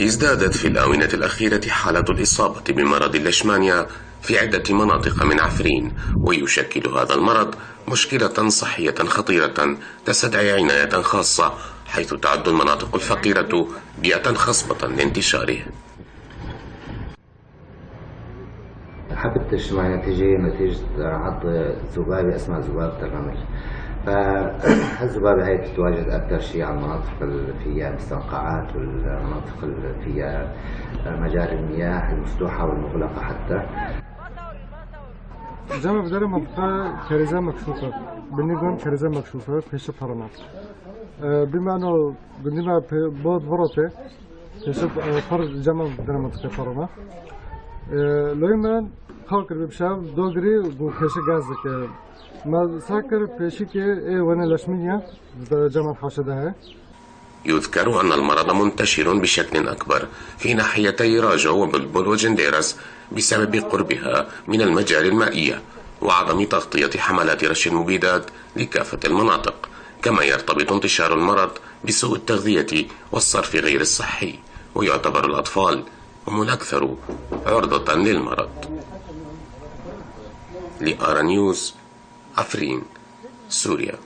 ازدادت في الآونة الأخيرة حالة الإصابة بمرض الليشمانيا في عدة مناطق من عفرين ويشكل هذا المرض مشكلة صحية خطيرة تستدعي عناية خاصة حيث تعد المناطق الفقيرة بيئة خصبة لانتشاره. حبة الشمال نتيجة نتيجة عض ذبابة اسمها ذبابة الرمل فالذبابة هي تتواجد أكثر شيء على المناطق اللي فيها مستنقعات والمناطق اللي فيها مجاري المياه المفتوحة والمغلقة حتى. جمع بدل منطقة كارثة مكشوفة بالنسبة كارثة مكشوفة پیش پرما بما أنه بالنسبة بود ورطة پیش فرد جمع بدل منطقة پرما لوی من خاکر بشم دوگری و پیش گاز که. ما ساكر ای وأنا لشمية جمع حاشده ہے يذكر أن المرض منتشر بشكل أكبر في ناحيتي راجو وبلبل وجنديرس بسبب قربها من المجاري المائية وعدم تغطية حملات رش المبيدات لكافة المناطق. كما يرتبط انتشار المرض بسوء التغذية والصرف غير الصحي ويعتبر الأطفال هم الأكثر عرضة للمرض. لآرا نيوز عفرين سوريا.